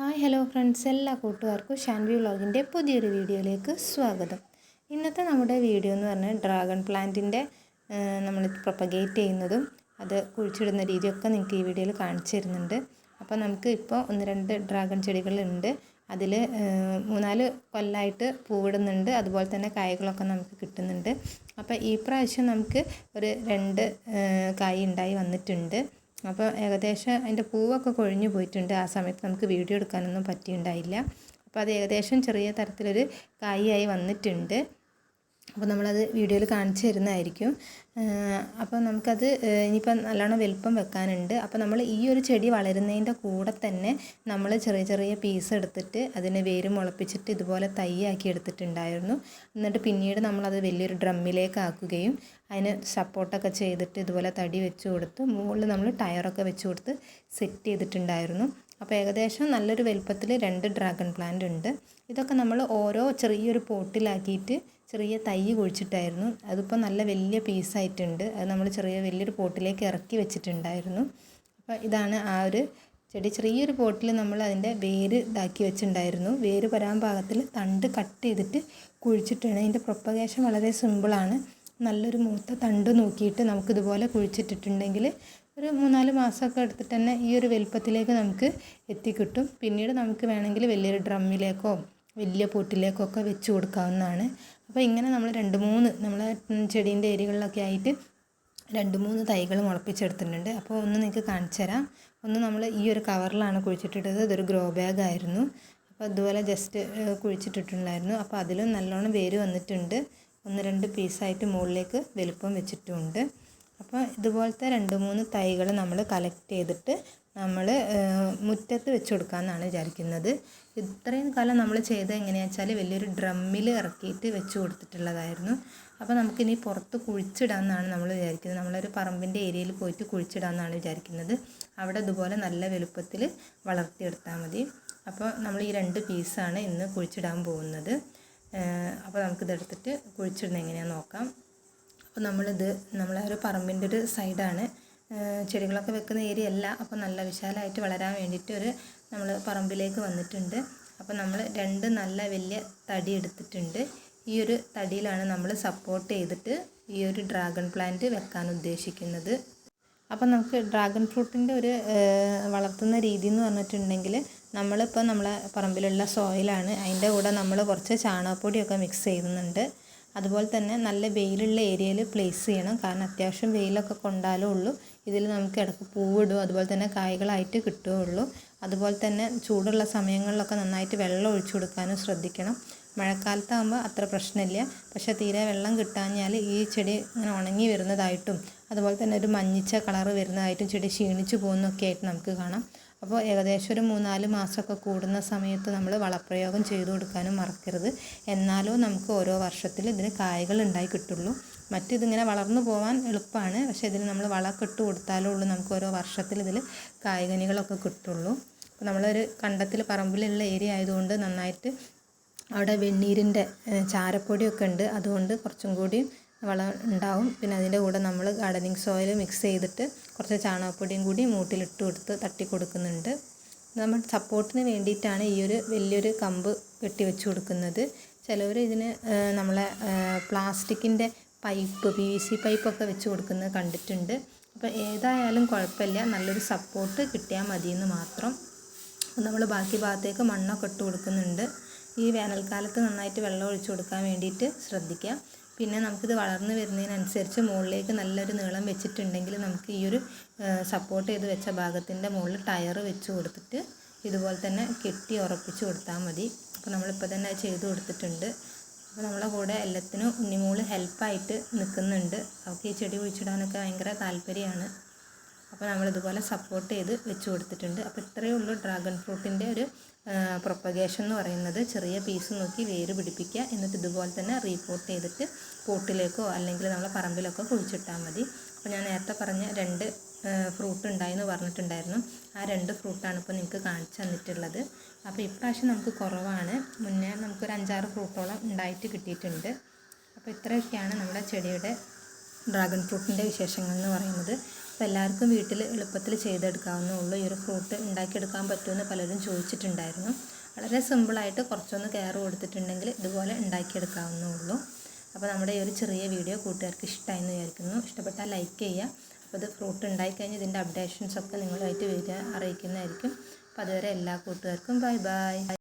Hi hello friends. എല്ലാ കൂട്ടുകാർക്കും ഷാൻവി വ്ളോഗിന്റെ പുതിയൊരു വീഡിയോയിലേക്ക് സ്വാഗതം. ഇന്നത്തെ നമ്മുടെ വീഡിയോ എന്ന് പറഞ്ഞാൽ ഡ്രാഗൺ പ്ലാന്റിന്റെ നമ്മൾ പ്രൊപ്പഗേറ്റ് ചെയ്യുന്നതും അത് കുഴിച്ചിടുന്ന രീതിയൊക്കെ നിങ്ങൾക്ക് ഈ വീഡിയോയിൽ കാണിച്ചു തരുന്നുണ്ട്. അപ്പോൾ നമുക്ക് ഇപ്പോൾ ഒന്ന് രണ്ട് ഡ്രാഗൺ ചെടികളുണ്ട്. അതിൽ മൂന്നാൽ കൊല്ലായിട്ട് പൂവിടുന്നുണ്ട്. അതുപോലെ തന്നെ കായകളൊക്കെ നമുക്ക് കിട്ടുന്നുണ്ട്. അപ്പോൾ ഈ പ്രാവശ്യം നമുക്ക് ഒരു രണ്ട് കായ ഉണ്ടായി വന്നിട്ടുണ്ട്. അപ്പോൾ ഏകദേശം അതിന്റെ പൂവൊക്കെ കൊഴിഞ്ഞു പോയിട്ടുണ്ട്. ആ സമയത്ത് നമുക്ക് വീഡിയോ എടുക്കാനൊന്നും പറ്റിയിട്ടുണ്ടായില്ല അപ്പോൾ അത് ഏകദേശം ചെറിയ തരത്തിലൊരു കായായി വന്നിട്ടുണ്ട്. അപ്പോൾ നമ്മളത് വീഡിയോയിൽ കാണിച്ചു തരുന്നതായിരിക്കും. അപ്പോൾ നമുക്കത് ഇനിയിപ്പം നല്ലോണം വലുപ്പം വെക്കാനുണ്ട്. അപ്പോൾ നമ്മൾ ഈ ഒരു ചെടി വളരുന്നതിന്റെ കൂടെ തന്നെ നമ്മൾ ചെറിയ ചെറിയ പീസ് എടുത്തിട്ട് അതിനെ വേര് മുളപ്പിച്ചിട്ട് ഇതുപോലെ തൈയാക്കി എടുത്തിട്ടുണ്ടായിരുന്നു. എന്നിട്ട് പിന്നീട് നമ്മളത് വലിയൊരു ഡ്രമ്മിലേക്ക് ആക്കുകയും അതിന് സപ്പോർട്ടൊക്കെ ചെയ്തിട്ട് ഇതുപോലെ തടി വെച്ച് കൊടുത്ത് മുകളിൽ നമ്മൾ ടയറൊക്കെ വെച്ച് കൊടുത്ത് സെറ്റ് ചെയ്തിട്ടുണ്ടായിരുന്നു. അപ്പോൾ ഏകദേശം നല്ലൊരു വലുപ്പത്തിൽ രണ്ട് ഡ്രാഗൺ പ്ലാന്റ് ഉണ്ട്. ഇതൊക്കെ നമ്മൾ ഓരോ ചെറിയൊരു പോട്ടിലാക്കിയിട്ട് ചെറിയ തൈ കുഴിച്ചിട്ടായിരുന്നു. അതിപ്പോൾ നല്ല വലിയ പീസായിട്ടുണ്ട് അത് നമ്മൾ ചെറിയ വലിയൊരു പോട്ടിലേക്ക് ഇറക്കി വെച്ചിട്ടുണ്ടായിരുന്നു. അപ്പോൾ ഇതാണ് ആ ഒരു ചെടി. ചെറിയൊരു പോട്ടിൽ നമ്മൾ അതിന്റെ വേര് ഇതാക്കി വെച്ചിട്ടുണ്ടായിരുന്നു. വേര് വരാൻ പാകത്തിൽ തണ്ട് കട്ട് ചെയ്തിട്ട് കുഴിച്ചിട്ടാണ്. അതിന്റെ പ്രൊപ്പഗേഷൻ വളരെ സിമ്പിളാണ് നല്ലൊരു മൂത്ത തണ്ട് നോക്കിയിട്ട് നമുക്കിതുപോലെ കുഴിച്ചിട്ടിട്ടുണ്ടെങ്കിൽ ഒരു മൂന്നാൽ മാസമൊക്കെ എടുത്തിട്ട് തന്നെ ഈ ഒരു വലുപ്പത്തിലേക്ക് നമുക്ക് എത്തിക്കിട്ടും. പിന്നീട് നമുക്ക് വേണമെങ്കിൽ വലിയൊരു ഡ്രമ്മിലേക്കോ വലിയ പൊട്ടിലേക്കോ ഒക്കെ വെച്ച് കൊടുക്കാവുന്നതാണ്. അപ്പോൾ ഇങ്ങനെ നമ്മൾ രണ്ട് മൂന്ന് നമ്മളെ ചെടീന്റെ ഏരിയകളിലൊക്കെ ആയിട്ട് രണ്ട് മൂന്ന് തൈകൾ മുളപ്പിച്ചെടുത്തിട്ടുണ്ട്. അപ്പോൾ ഒന്ന് നിങ്ങൾക്ക് കാണിച്ചു തരാം. ഒന്ന് നമ്മൾ ഈ ഒരു കവറിലാണ് കുഴിച്ചിട്ടിട്ടത്. ഇതൊരു ഗ്രോ ബാഗ് ആയിരുന്നു. അപ്പോൾ അതുപോലെ ജസ്റ്റ് കുഴിച്ചിട്ടിട്ടുണ്ടായിരുന്നു. അപ്പോൾ അതിലും നല്ലോണം വേര് വന്നിട്ടുണ്ട്. ഒന്ന് രണ്ട് പീസായിട്ട് മുകളിലേക്ക് വലുപ്പം വെച്ചിട്ടുമുണ്ട്. അപ്പോൾ ഇതുപോലത്തെ രണ്ട് മൂന്ന് തൈകൾ നമ്മൾ കളക്ട് ചെയ്തിട്ട് നമ്മൾ മുറ്റത്ത് വെച്ച് കൊടുക്കാമെന്നാണ് വിചാരിക്കുന്നത്. ഇത്രയും കാലം നമ്മൾ ചെയ്തത് എങ്ങനെയാണെന്ന് വെച്ചാൽ വലിയൊരു ഡ്രമ്മിൽ ഇറക്കിയിട്ട് വെച്ച് കൊടുത്തിട്ടുള്ളതായിരുന്നു. അപ്പോൾ നമുക്കിനി പുറത്ത് കുഴിച്ചിടാമെന്നാണ് നമ്മൾ വിചാരിക്കുന്നത്. നമ്മളൊരു പറമ്പിന്റെ ഏരിയയിൽ പോയിട്ട് കുഴിച്ചിടാമെന്നാണ് വിചാരിക്കുന്നത്. അവിടെ ഇതുപോലെ നല്ല വലുപ്പത്തിൽ വളർത്തിയെടുത്താൽ മതി. അപ്പോൾ നമ്മൾ ഈ രണ്ട് പീസാണ് ഇന്ന് കുഴിച്ചിടാൻ പോകുന്നത്. അപ്പോൾ നമുക്കിതെടുത്തിട്ട് കുഴിച്ചിടുന്നത് എങ്ങനെയാണെന്ന് നോക്കാം. അപ്പോൾ നമ്മളിത് നമ്മളെ ഒരു പറമ്പിന്റെ ഒരു സൈഡാണ്. ചെടികളൊക്കെ വെക്കുന്ന ഏരിയ അല്ല അപ്പോൾ നല്ല വിശാലമായിട്ട് വളരാൻ വേണ്ടിയിട്ട് ഒരു നമ്മൾ പറമ്പിലേക്ക് വന്നിട്ടുണ്ട്. അപ്പോൾ നമ്മൾ രണ്ട് നല്ല വലിയ തടി എടുത്തിട്ടുണ്ട്. ഈ ഒരു തടിയിലാണ് നമ്മൾ സപ്പോർട്ട് ചെയ്തിട്ട് ഈ ഒരു ഡ്രാഗൺ പ്ലാന്റ് വെക്കാൻ ഉദ്ദേശിക്കുന്നത്. അപ്പോൾ നമുക്ക് ഡ്രാഗൺ ഫ്രൂട്ടിന്റെ ഒരു വളർത്തുന്ന രീതി എന്ന് പറഞ്ഞിട്ടുണ്ടെങ്കിൽ നമ്മളിപ്പോൾ നമ്മളെ പറമ്പിലുള്ള സോയിലാണ് അതിന്റെ കൂടെ നമ്മൾ കുറച്ച് ചാണകപ്പൊടിയൊക്കെ മിക്സ് ചെയ്യുന്നുണ്ട്. അതുപോലെ തന്നെ നല്ല വെയിലുള്ള ഏരിയയിൽ പ്ലേസ് ചെയ്യണം. കാരണം അത്യാവശ്യം വെയിലൊക്കെ കൊണ്ടാലേ ഉള്ളൂ. ഇതിൽ നമുക്ക് ഇടയ്ക്ക് പൂവിടും. അതുപോലെ തന്നെ കായ്കളായിട്ട് കിട്ടുകയുള്ളൂ. അതുപോലെ തന്നെ ചൂടുള്ള സമയങ്ങളിലൊക്കെ നന്നായിട്ട് വെള്ളം ഒഴിച്ചു കൊടുക്കാനും ശ്രദ്ധിക്കണം. മഴക്കാലത്താകുമ്പോൾ അത്ര പ്രശ്നമില്ല. പക്ഷേ തീരെ വെള്ളം കിട്ടാഞ്ഞാൽ ഈ ചെടി ഇങ്ങനെ ഉണങ്ങി വരുന്നതായിട്ടും അതുപോലെ തന്നെ ഒരു മഞ്ഞിച്ച കളറ് വരുന്നതായിട്ടും ചെടി ക്ഷീണിച്ചു പോകുന്നൊക്കെ ആയിട്ട് നമുക്ക് കാണാം. അപ്പോൾ ഏകദേശം ഒരു മൂന്നാൽ മാസമൊക്കെ കൂടുന്ന സമയത്ത് നമ്മൾ വളപ്രയോഗം ചെയ്തു കൊടുക്കാനും മറക്കരുത്. എന്നാലോ നമുക്ക് ഓരോ വർഷത്തിൽ ഇതിന് കായകൾ ഉണ്ടായി കിട്ടുള്ളൂ. മറ്റിതിങ്ങനെ വളർന്നു പോകാൻ എളുപ്പമാണ്. പക്ഷേ ഇതിന് നമ്മൾ വളമൊക്കെ ഇട്ട് കൊടുത്താലേ ഉള്ളൂ നമുക്ക് ഓരോ വർഷത്തിൽ ഇതിൽ കായ്കനികളൊക്കെ കിട്ടുള്ളൂ. അപ്പോൾ നമ്മളൊരു കണ്ടത്തിൽ പറമ്പിലുള്ള ഏരിയ ആയതുകൊണ്ട് നന്നായിട്ട് അവിടെ വെണ്ണീരിന്റെ ചാരപ്പൊടിയൊക്കെ ഉണ്ട്. അതുകൊണ്ട് കുറച്ചും കൂടി വളം ഉണ്ടാവും. പിന്നെ അതിന്റെ കൂടെ നമ്മൾ ഗാർഡനിങ് സോയിൽ മിക്സ് ചെയ്തിട്ട് കുറച്ച് ചാണകപ്പൊടിയും കൂടി മൂട്ടിലിട്ട് കൊടുത്ത് തട്ടി കൊടുക്കുന്നുണ്ട്. നമ്മൾ സപ്പോർട്ടിന് വേണ്ടിയിട്ടാണ് ഈ ഒരു വലിയൊരു കമ്പ് കെട്ടി വെച്ച് കൊടുക്കുന്നത്. ചിലവർ ഇതിന് നമ്മളെ പ്ലാസ്റ്റിക്കിന്റെ പൈപ്പ് പി വി സി പൈപ്പൊക്കെ വെച്ച് കൊടുക്കുന്നത് കണ്ടിട്ടുണ്ട്. അപ്പോൾ ഏതായാലും കുഴപ്പമില്ല. നല്ലൊരു സപ്പോർട്ട് കിട്ടിയാൽ മതിയെന്ന് മാത്രം. നമ്മൾ ബാക്കി ഭാഗത്തേക്ക് മണ്ണൊക്കെ ഇട്ട് കൊടുക്കുന്നുണ്ട്. ഈ വേനൽക്കാലത്ത് നന്നായിട്ട് വെള്ളം ഒഴിച്ചു കൊടുക്കാൻ വേണ്ടിയിട്ട് ശ്രദ്ധിക്കുക. പിന്നെ നമുക്കിത് വളർന്നു വരുന്നതിനനുസരിച്ച് മുകളിലേക്ക് നല്ലൊരു നീളം വെച്ചിട്ടുണ്ടെങ്കിൽ നമുക്ക് ഈ ഒരു സപ്പോർട്ട് ചെയ്ത് വെച്ച ഭാഗത്തിന്റെ മുകളിൽ ടയർ വെച്ച് കൊടുത്തിട്ട് ഇതുപോലെ തന്നെ കെട്ടി ഉറപ്പിച്ച് കൊടുത്താൽ മതി. അപ്പോൾ നമ്മളിപ്പോൾ തന്നെ ചെയ്ത് കൊടുത്തിട്ടുണ്ട്. അപ്പോൾ നമ്മളെ കൂടെ എല്ലാത്തിനും ഉണ്ണിമോൾ ഹെൽപ്പായിട്ട് നിൽക്കുന്നുണ്ട്. അവൾക്ക് ഈ ചെടി കുഴിച്ചിടാനൊക്കെ ഭയങ്കര താല്പര്യമാണ്. അപ്പോൾ നമ്മളിതുപോലെ സപ്പോർട്ട് ചെയ്ത് വെച്ച് കൊടുത്തിട്ടുണ്ട്. അപ്പോൾ ഇത്രയേ ഉള്ളൂ ഡ്രാഗൺ ഫ്രൂട്ടിന്റെ ഒരു പ്രൊപ്പഗേഷൻ എന്ന് പറയുന്നത്. ചെറിയ പീസ് നോക്കി വേര് പിടിപ്പിക്കുക. എന്നിട്ട് ഇതുപോലെ തന്നെ റീപോർട്ട് ചെയ്തിട്ട് പോട്ടിലേക്കോ അല്ലെങ്കിൽ നമ്മളെ പറമ്പിലൊക്കെ കുഴിച്ചിട്ടാൽ മതി. അപ്പോൾ ഞാൻ നേരത്തെ പറഞ്ഞ രണ്ട് ഫ്രൂട്ട് ഉണ്ടായെന്ന് പറഞ്ഞിട്ടുണ്ടായിരുന്നു. ആ രണ്ട് ഫ്രൂട്ടാണ് ഇപ്പോൾ നിങ്ങൾക്ക് കാണിച്ചു തന്നിട്ടുള്ളത്. അപ്പോൾ ഇപ്രാവശ്യം നമുക്ക് കുറവാണ്. മുന്നേ നമുക്കൊരു അഞ്ചാറ് ഫ്രൂട്ടോളം ഉണ്ടായിട്ട് കിട്ടിയിട്ടുണ്ട്. അപ്പോൾ ഇത്രയൊക്കെയാണ് നമ്മുടെ ചെടിയുടെ ഡ്രാഗൺ ഫ്രൂട്ടിന്റെ വിശേഷങ്ങൾ എന്ന് പറയുന്നത്. അപ്പോൾ എല്ലാവർക്കും വീട്ടിൽ എളുപ്പത്തിൽ ചെയ്തെടുക്കാവുന്നേ ഉള്ളൂ ഈ ഒരു ഫ്രൂട്ട് ഉണ്ടാക്കിയെടുക്കാൻ പറ്റുമെന്ന് പലരും ചോദിച്ചിട്ടുണ്ടായിരുന്നു. വളരെ സിമ്പിളായിട്ട് കുറച്ചൊന്ന് കെയർ കൊടുത്തിട്ടുണ്ടെങ്കിൽ ഇതുപോലെ ഉണ്ടാക്കിയെടുക്കാവുന്നേ ഉള്ളൂ അപ്പോൾ നമ്മുടെ ഈ ഒരു ചെറിയ വീഡിയോ കൂട്ടുകാർക്ക് ഇഷ്ടമായെന്ന് വിചാരിക്കുന്നു. ഇഷ്ടപ്പെട്ടാൽ ലൈക്ക് ചെയ്യുക. അപ്പോൾ ഇത് ഫ്രൂട്ട് ഉണ്ടായിക്കഴിഞ്ഞ് ഇതിന്റെ അപ്ഡേഷൻസ് ഒക്കെ നിങ്ങളുമായിട്ട് വരിക അറിയിക്കുന്നതായിരിക്കും. അപ്പോൾ അതുവരെ എല്ലാ കൂട്ടുകാർക്കും ബൈ ബൈ.